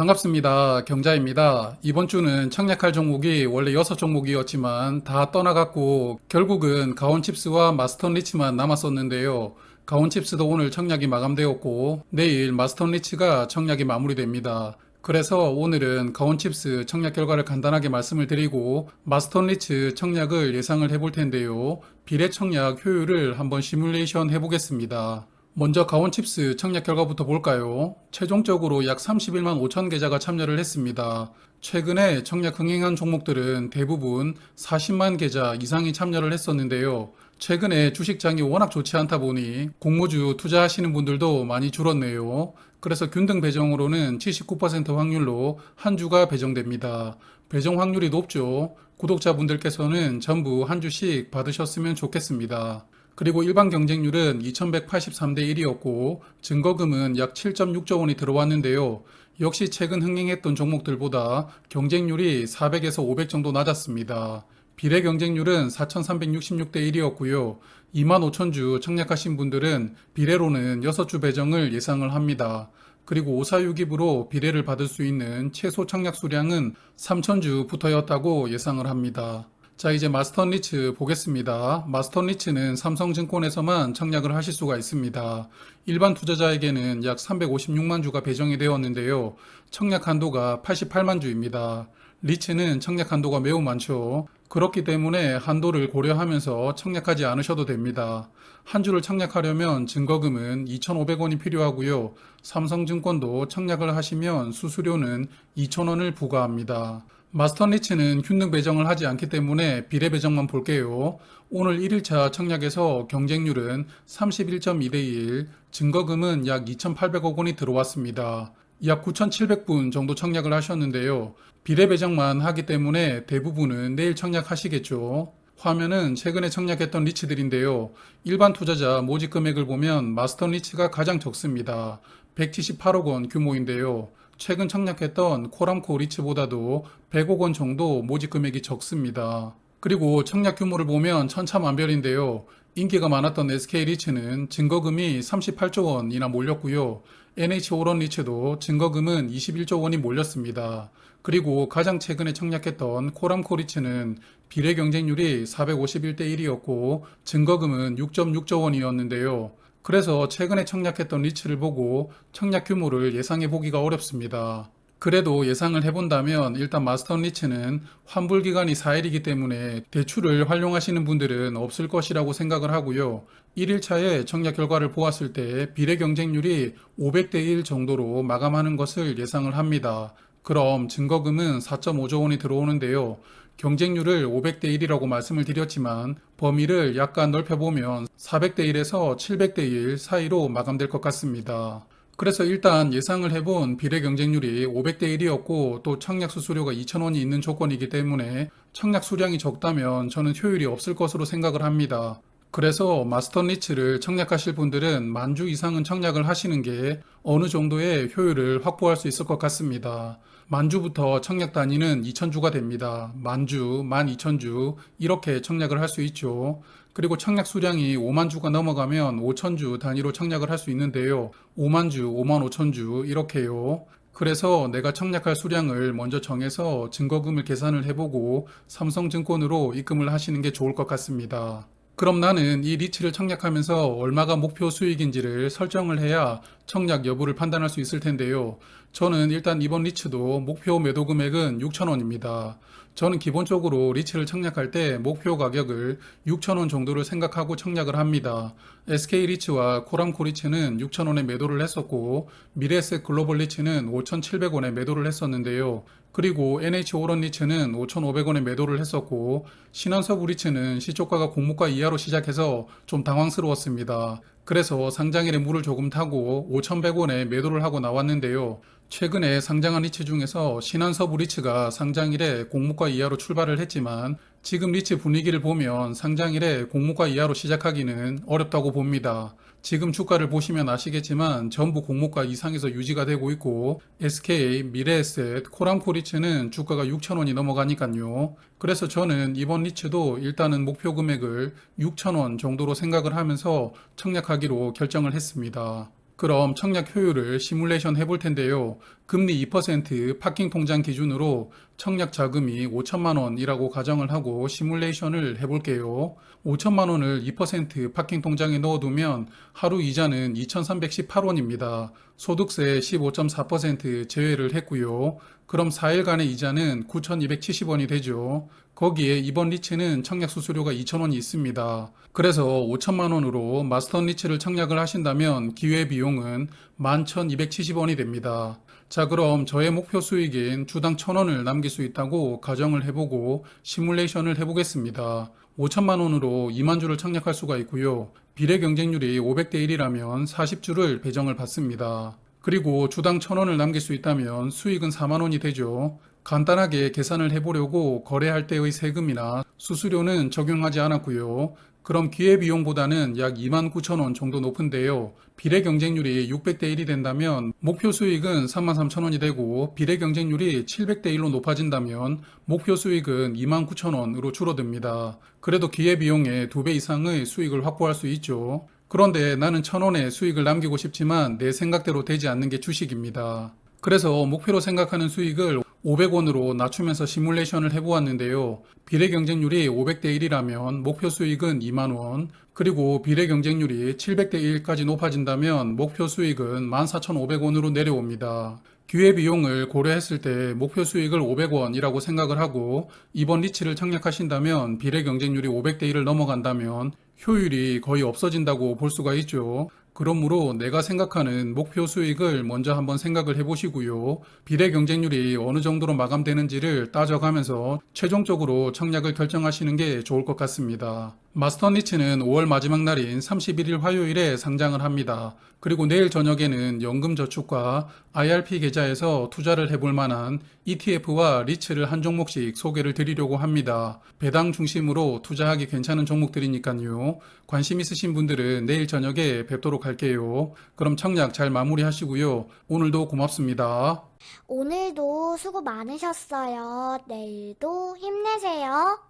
반갑습니다. 경자입니다. 이번 주는 청약할 종목이 원래 6종목이었지만 다 떠나갔고 결국은 가온칩스와 마스턴 리치만 남았었는데요. 가온칩스도 오늘 청약이 마감되었고 내일 마스턴 리치가 청약이 마무리됩니다. 그래서 오늘은 가온칩스 청약 결과를 간단하게 말씀을 드리고 마스턴 리치 청약을 예상을 해볼 텐데요. 비례 청약 효율을 한번 시뮬레이션 해보겠습니다. 먼저 가온칩스 청약 결과부터 볼까요? 최종적으로 약 31만 5천 계좌가 참여를 했습니다. 최근에 청약 흥행한 종목들은 대부분 40만 계좌 이상이 참여를 했었는데요. 최근에 주식장이 워낙 좋지 않다 보니 공모주 투자하시는 분들도 많이 줄었네요. 그래서 균등 배정으로는 79% 확률로 한 주가 배정됩니다. 배정 확률이 높죠. 구독자분들께서는 전부 한 주씩 받으셨으면 좋겠습니다. 그리고 일반 경쟁률은 2183대 1이었고 증거금은 약 7.6조 원이 들어왔는데요. 역시 최근 흥행했던 종목들보다 경쟁률이 400에서 500 정도 낮았습니다. 비례 경쟁률은 4,366대 1이었고요. 2만 5천 주 청약하신 분들은 비례로는 6주 배정을 예상을 합니다. 그리고 546입으로 비례를 받을 수 있는 최소 청약 수량은 3,000주부터였다고 예상을 합니다. 자, 이제 마스턴 리츠 보겠습니다. 마스턴 리츠는 삼성증권에서만 청약을 하실 수가 있습니다. 일반 투자자에게는 약 356만 주가 배정이 되었는데요. 청약 한도가 88만 주입니다. 리츠는 청약 한도가 매우 많죠. 그렇기 때문에 한도를 고려하면서 청약하지 않으셔도 됩니다. 한 주를 청약하려면 증거금은 2,500원이 필요하고요. 삼성증권도 청약을 하시면 수수료는 2,000원을 부과합니다. 마스턴 리츠는 균등 배정을 하지 않기 때문에 비례 배정만 볼게요. 오늘 1일차 청약에서 경쟁률은 31.2 대 1, 증거금은 약 2,800억 원이 들어왔습니다. 약 9,700분 정도 청약을 하셨는데요. 비례 배정만 하기 때문에 대부분은 내일 청약하시겠죠. 화면은 최근에 청약했던 리츠들인데요. 일반 투자자 모집 금액을 보면 마스턴 리츠가 가장 적습니다. 178억 원 규모인데요. 최근 청약했던 코람코 리츠보다도 100억 원 정도 모집 금액이 적습니다. 그리고 청약 규모를 보면 천차만별인데요. 인기가 많았던 SK 리츠는 증거금이 38조 원이나 몰렸고요. NH 오런 리츠도 증거금은 21조 원이 몰렸습니다. 그리고 가장 최근에 청약했던 코람코 리츠는 비례 경쟁률이 451대 1이었고 증거금은 6.6조 원이었는데요. 그래서 최근에 청약했던 리츠를 보고 청약 규모를 예상해 보기가 어렵습니다. 그래도 예상을 해본다면 일단 마스턴 리츠는 환불 기간이 4일이기 때문에 대출을 활용하시는 분들은 없을 것이라고 생각을 하고요. 1일차에 청약 결과를 보았을 때 비례 경쟁률이 500대 1 정도로 마감하는 것을 예상을 합니다. 그럼 증거금은 4.5조 원이 들어오는데요. 경쟁률을 500대 1이라고 말씀을 드렸지만 범위를 약간 넓혀보면 400대 1에서 700대 1 사이로 마감될 것 같습니다. 그래서 일단 예상을 해본 비례 경쟁률이 500대 1이었고 또 청약 수수료가 2,000원이 있는 조건이기 때문에 청약 수량이 적다면 저는 효율이 없을 것으로 생각을 합니다. 그래서 마스터 리츠를 청약하실 분들은 만주 이상은 청약을 하시는 게 어느 정도의 효율을 확보할 수 있을 것 같습니다. 만주부터 청약 단위는 2,000주가 됩니다. 만주, 12,000주 이렇게 청약을 할 수 있죠. 그리고 청약 수량이 5만 주가 넘어가면 5,000주 단위로 청약을 할 수 있는데요. 5만 주, 5만 5천 주 이렇게요. 그래서 내가 청약할 수량을 먼저 정해서 증거금을 계산을 해보고 삼성증권으로 입금을 하시는 게 좋을 것 같습니다. 그럼 나는 이 리츠를 청약하면서 얼마가 목표 수익인지를 설정을 해야 청약 여부를 판단할 수 있을 텐데요. 저는 일단 이번 리츠도 목표 매도 금액은 6,000원입니다. 저는 기본적으로 리츠를 청약할 때 목표 가격을 6,000원 정도를 생각하고 청약을 합니다. SK 리츠와 코람코 리츠는 6,000원에 매도를 했었고 미래에셋 글로벌 리츠는 5,700원에 매도를 했었는데요. 그리고 NH 오런 리츠는 5,500원에 매도를 했었고 신한서부 리츠는 시초가가 공모가 이하로 시작해서 좀 당황스러웠습니다. 그래서 상장일에 물을 조금 타고 5,100원에 매도를 하고 나왔는데요. 최근에 상장한 리츠 중에서 신한서부 리츠가 상장일에 공모가 이하로 출발을 했지만 지금 리츠 분위기를 보면 상장일에 공모가 이하로 시작하기는 어렵다고 봅니다. 지금 주가를 보시면 아시겠지만 전부 공모가 이상에서 유지가 되고 있고 SK, 미래에셋, 코람코 리츠는 주가가 6천원이 넘어가니까요. 그래서 저는 이번 리츠도 일단은 목표 금액을 6천원 정도로 생각을 하면서 청약하기로 결정을 했습니다. 그럼 청약 효율을 시뮬레이션 해볼 텐데요. 금리 2% 파킹 통장 기준으로 청약 자금이 5천만 원이라고 가정을 하고 시뮬레이션을 해볼게요. 5천만 원을 2% 파킹 통장에 넣어두면 하루 이자는 2,318원입니다. 소득세 15.4% 제외를 했고요. 그럼 4일간의 이자는 9,270원이 되죠. 거기에 이번 리츠는 청약 수수료가 2,000원이 있습니다. 그래서 5천만 원으로 마스터 리츠를 청약을 하신다면 기회 비용은 11,270원이 됩니다. 자, 그럼 저의 목표 수익인 주당 1,000원을 남길 수 있다고 가정을 해보고 시뮬레이션을 해보겠습니다. 5천만 원으로 2만 주를 청약할 수가 있고요. 비례 경쟁률이 500대 1이라면 40주를 배정을 받습니다. 그리고 주당 1,000원을 남길 수 있다면 수익은 4만 원이 되죠. 간단하게 계산을 해보려고 거래할 때의 세금이나 수수료는 적용하지 않았고요. 그럼 기회비용보다는 약 2만 9천 원 정도 높은데요. 비례 경쟁률이 600대 1이 된다면 목표 수익은 3만 3천 원이 되고 비례 경쟁률이 700대 1로 높아진다면 목표 수익은 2만 9천 원으로 줄어듭니다. 그래도 기회비용의 2배 이상의 수익을 확보할 수 있죠. 그런데 나는 천 원의 수익을 남기고 싶지만 내 생각대로 되지 않는 게 주식입니다. 그래서 목표로 생각하는 수익을 500원으로 낮추면서 시뮬레이션을 해보았는데요. 비례 경쟁률이 500대 1이라면 목표 수익은 2만원, 그리고 비례 경쟁률이 700대 1까지 높아진다면 목표 수익은 14,500원으로 내려옵니다. 기회 비용을 고려했을 때 목표 수익을 500원이라고 생각을 하고 이번 리치를 청약하신다면 비례 경쟁률이 500대 1을 넘어간다면 효율이 거의 없어진다고 볼 수가 있죠. 그러므로 내가 생각하는 목표 수익을 먼저 한번 생각을 해보시고요. 비례 경쟁률이 어느 정도로 마감되는지를 따져가면서 최종적으로 청약을 결정하시는 게 좋을 것 같습니다. 마스터 니치는 5월 마지막 날인 31일 화요일에 상장을 합니다. 그리고 내일 저녁에는 연금저축과 IRP 계좌에서 투자를 해볼 만한 ETF와 리츠를 한 종목씩 소개를 드리려고 합니다. 배당 중심으로 투자하기 괜찮은 종목들이니까요. 관심 있으신 분들은 내일 저녁에 뵙도록 할게요. 그럼 청약 잘 마무리하시고요. 오늘도 고맙습니다. 오늘도 수고 많으셨어요. 내일도 힘내세요.